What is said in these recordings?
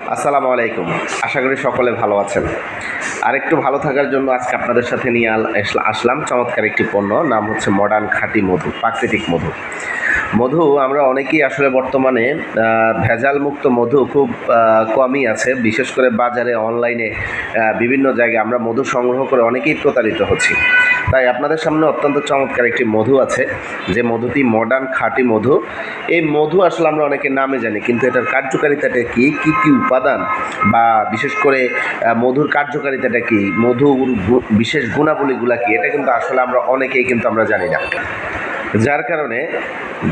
আসসালামু আলাইকুম। আশা করি সকলে ভালো আছেন। আর একটু ভালো থাকার জন্য আজকে আপনাদের সাথে নিয়ে আসলাম চমৎকার একটি পণ্য নাম হচ্ছে মডার্ন খাঁটি মধু প্রাকৃতিক মধু। মধু আমরা অনেকেই আসলে বর্তমানে আহ, ভেজালমুক্ত মধু খুব কমই আছে বিশেষ করে বাজারে অনলাইনে বিভিন্ন জায়গায় আমরা মধু সংগ্রহ করে অনেকেই প্রতারিত হচ্ছি। তাই আপনাদের সামনে অত্যন্ত চমৎকার একটি মধু আছে, যে মধুটি মডার্ন খাঁটি মধু। এই মধু আসলে আমরা অনেকে নামে জানি, কিন্তু এটার কার্যকারিতাটা কি? কি কি উপাদান? বা বিশেষ করে মধুর কার্যকারিতাটা কি? মধুর বিশেষ গুণাবলীগুলা কি? এটা কিন্তু আসলে আমরা অনেকেই কিন্তু আমরা জানি না। যার কারণে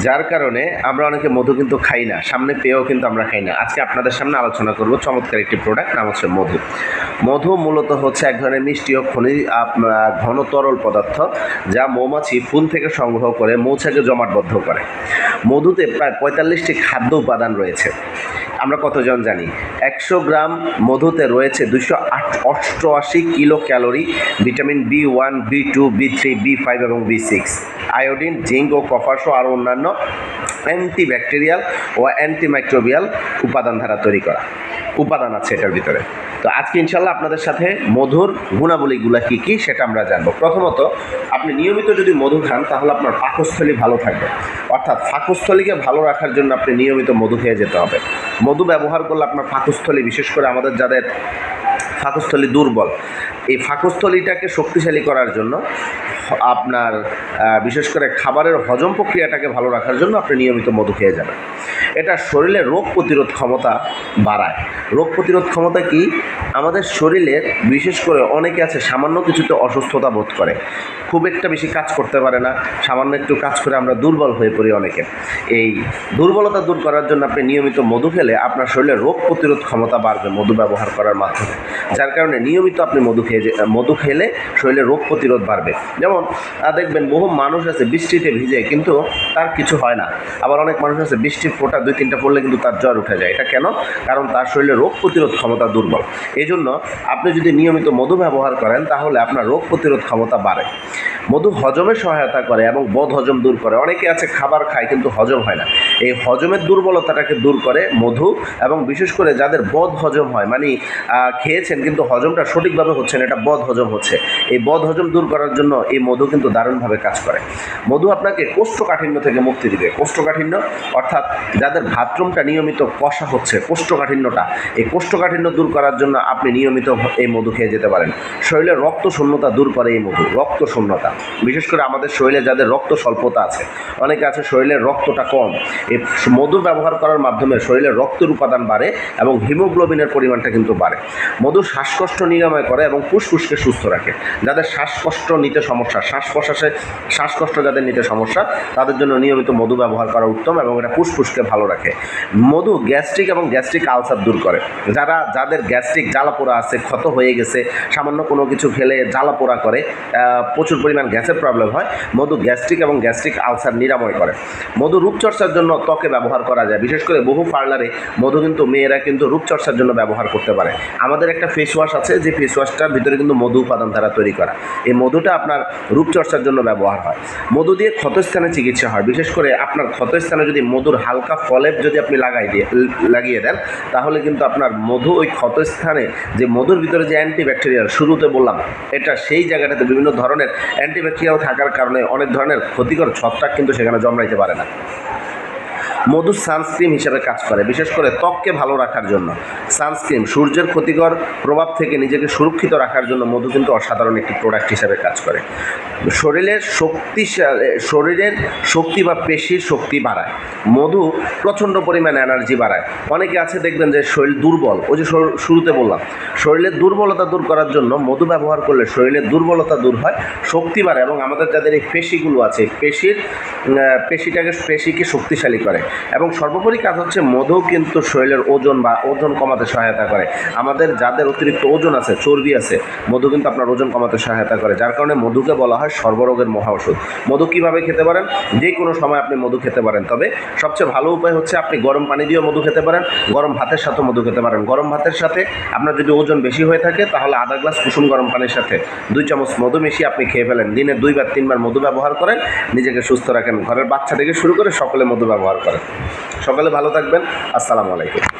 যার কারণে আমরা অনেকে মধু কিন্তু খাই না, সামনে পেয়েও কিন্তু আমরা খাই না। আজকে আপনাদের সামনে আলোচনা করব চমৎকার একটি প্রোডাক্ট নাম হচ্ছে মধু। মধু মূলত হচ্ছে এক ধরনের মিষ্টি ও খনিজ ঘন তরল পদার্থ যা মৌমাছি ফুল থেকে সংগ্রহ করে মৌচাকে জমাটবদ্ধ করে। মধুতে প্রায় পঁয়তাল্লিশটি খাদ্য উপাদান রয়েছে। আমরা কতজন জানি? একশো গ্রাম মধুতে রয়েছে দুশো অষ্টআশি kilo calorie vitamin B one, B two, B three, B five এবং বি সিক্স। আয়োডিন, জিঙ্ক ও কপার সহ আরও অন্যান্য অ্যান্টিব্যাকটেরিয়াল ও অ্যান্টিমাইক্রোবিয়াল উপাদান দ্বারা তৈরি করা। উপাদান আছে এটার ভিতরে। তো আজকে ইনশাল্লাহ আপনাদের সাথে মধুর গুণাবলীগুলো কী কী সেটা আমরা জানব। প্রথমত, আপনি নিয়মিত যদি মধু খান, তাহলে আপনার পাকস্থলী ভালো থাকবে। অর্থাৎ পাকস্থলীকে ভালো রাখার জন্য আপনি নিয়মিত মধু খেয়ে যেতে হবে। মধু ব্যবহার করলে আপনার পাকস্থলী, বিশেষ করে আমাদের যাদের পাকস্থলী দুর্বল এই ফাঁকস্থলীটাকে শক্তিশালী করার জন্য, আপনার বিশেষ করে খাবারের হজম প্রক্রিয়াটাকে ভালো রাখার জন্য আপনি নিয়মিত মধু খেয়ে যাবেন। এটা শরীরে রোগ প্রতিরোধ ক্ষমতা বাড়ায়। রোগ প্রতিরোধ ক্ষমতা কি? আমাদের শরীরের বিশেষ করে অনেকে আছে, সামান্য কিছুতে অসুস্থতা বোধ করে। খুব একটা বেশি কাজ করতে পারে না, সামান্য একটু কাজ করে আমরা দুর্বল হয়ে পড়ি অনেকে। এই দুর্বলতা দূর করার জন্য আপনি নিয়মিত মধু খেলে আপনার শরীরে রোগ প্রতিরোধ ক্ষমতা বাড়বে মধু ব্যবহার করার মাধ্যমে। যার কারণে নিয়মিত আপনি মধু খেয়ে যে- মধু খেলে শরীরে রোগ প্রতিরোধ বাড়বে। যেমন দেখবেন বহু মানুষ আছে বৃষ্টিতে ভিজে, কিন্তু তার কিছু হয় না। আবার অনেক মানুষ আছে বৃষ্টির ফোঁটা দুই, তিনটা পড়লে কিন্তু তার জ্বর উঠে যায়। এটা কেন? কারণ তার শরীরে রোগ প্রতিরোধ ক্ষমতা দুর্বল। এই জন্য আপনি যদি নিয়মিত মধু ব্যবহার করেন, তাহলে আপনার রোগ প্রতিরোধ ক্ষমতা বাড়ে। মধু হজমে সহায়তা করে এবং বদ হজম দূর করে। অনেকে আছে খাবার খায়, কিন্তু হজম হয় না। এই হজমের দুর্বলতাটাকে দূর করে মধু এবং বিশেষ করে যাদের বদ হজম হয় মানে খেয়েছেন, কিন্তু হজমটা সঠিকভাবে হচ্ছে না এটা বদ হজম হচ্ছে। এই বদ হজম দূর করার জন্য এই মধু কিন্তু দারুণভাবে কাজ করে। মধু আপনাকে কোষ্ঠকাঠিন্য থেকে মুক্তি দিবে। কোষ্ঠকাঠিন্য অর্থাৎ যাদের বাথরুমটা নিয়মিত কষা হচ্ছে, কোষ্ঠকাঠিন্যটা, এই কোষ্ঠকাঠিন্য দূর করার জন্য আপনি নিয়মিত এই মধু খেয়ে যেতে পারেন। শরীরে রক্ত শূন্যতা দূর করে এই মধু রক্ত শূন্যতা বিশেষ করে আমাদের শরীরে যাদের রক্ত স্বল্পতা আছে, অনেকে আছে শরীরের রক্তটা কম। এই মধু ব্যবহার করার মাধ্যমে শরীরে রক্তের উপাদান বাড়ে এবং হিমোগ্লোবিনের পরিমাণটা কিন্তু বাড়ে। মধু শ্বাসকষ্ট নিরাময় করে এবং ফুসফুসকে সুস্থ রাখে। যাদের শ্বাসকষ্ট নিতে সমস্যা শ্বাস প্রশ্বাসে শ্বাসকষ্ট যাদের নিতে সমস্যা, তাদের জন্য নিয়মিত মধু ব্যবহার করা উত্তম এবং এটা ফুসফুসকে ভালো রাখে। মধু গ্যাস্ট্রিক এবং গ্যাস্ট্রিক আলসার দূর করে। যারা, যাদের গ্যাস্ট্রিক জ্বালাপোড়া আছে, ক্ষত হয়ে গেছে, সামান্য কোনো কিছু খেলে জ্বালাপোড়া করে প্রচুর পরিমাণ গ্যাসের প্রবলেম হয়, মধু গ্যাস্ট্রিক এবং গ্যাস্ট্রিক আলসার নিরাময় করে। মধু রূপচর্চার জন্য ত্বকে ব্যবহার করা যায়। বিশেষ করে বহু পার্লারে মধু কিন্তু মেয়েরা কিন্তু রূপচর্চার জন্য ব্যবহার করতে পারে। আমাদের একটা ফেস ওয়াশ আছে, যে ফেস ওয়াশটার ভিতরে কিন্তু মধু উপাদান দ্বারা তৈরি করা। এই মধুটা আপনার রূপচর্চার জন্য ব্যবহার হয়। মধু দিয়ে ক্ষতস্থানে চিকিৎসা হয়। বিশেষ করে আপনার ক্ষতস্থানে যদি মধুর হালকা ফলেপ যদি আপনি লাগাই দিয়ে, লাগিয়ে দেন, তাহলে কিন্তু আপনার মধু ওই ক্ষতস্থানে যে মধুর ভিতরে যে অ্যান্টিব্যাকটেরিয়াল শুরুতে বললাম, এটা সেই জায়গাটাতে বিভিন্ন ধরনের অ্যান্টিব্যাকটেরিয়াল থাকার কারণে অনেক ধরনের ক্ষতিকর ছত্রাক কিন্তু সেখানে জন্মাইতে পারে না। মধু সানস্ক্রিম হিসেবে কাজ করে, বিশেষ করে ত্বককে ভালো রাখার জন্য। সানস্ক্রিন সূর্যের ক্ষতিকর প্রভাব থেকে নিজেকে সুরক্ষিত রাখার জন্য মধু কিন্তু অসাধারণ একটি প্রোডাক্ট হিসেবে কাজ করে। শরীরের শক্তি শরীরের শক্তি বা পেশির শক্তি বাড়ায়। মধু প্রচণ্ড পরিমাণে এনার্জি বাড়ায়। অনেকে আছে দেখবেন যে শরীর দুর্বল, ওই যে শর- শুরুতে বললাম, শরীরের দুর্বলতা দূর করার জন্য মধু ব্যবহার করলে শরীরের দুর্বলতা দূর হয়, শক্তি বাড়ে এবং আমাদের যাদের এই পেশিগুলো আছে, পেশির পেশিটাকে, পেশিকে শক্তিশালী করে। এবং সর্বোপরি কাজ হচ্ছে মধু কিন্তু শরীরের ওজন বা ওজন কমাতে সহায়তা করে। আমাদের যাদের অতিরিক্ত ওজন আছে, চর্বি আছে, মধু কিন্তু আপনার ওজন কমাতে সহায়তা করে। যার কারণে মধুকে বলা হয় সর্বরোগের মহা ওষুধ। মধু কীভাবে খেতে পারেন? যে কোনো সময় আপনি মধু খেতে পারেন। তবে সবচেয়ে ভালো উপায় হচ্ছে আপনি গরম পানি দিয়েও মধু খেতে পারেন, গরম ভাতের সাথেও মধু খেতে পারেন। গরম ভাতের সাথে আপনার যদি ওজন বেশি হয়ে থাকে, তাহলে আধা গ্লাস কুসুম গরম পানির সাথে দুই চামচ মধু মিশিয়ে আপনি খেয়ে ফেলেন। দিনে দুইবার, তিনবার মধু ব্যবহার করেন, নিজেকে সুস্থ রাখেন। ঘরের বাচ্চা থেকে শুরু করে সকলে মধু ব্যবহার সকলে ভালো থাকবেন। আসসালামু আলাইকুম।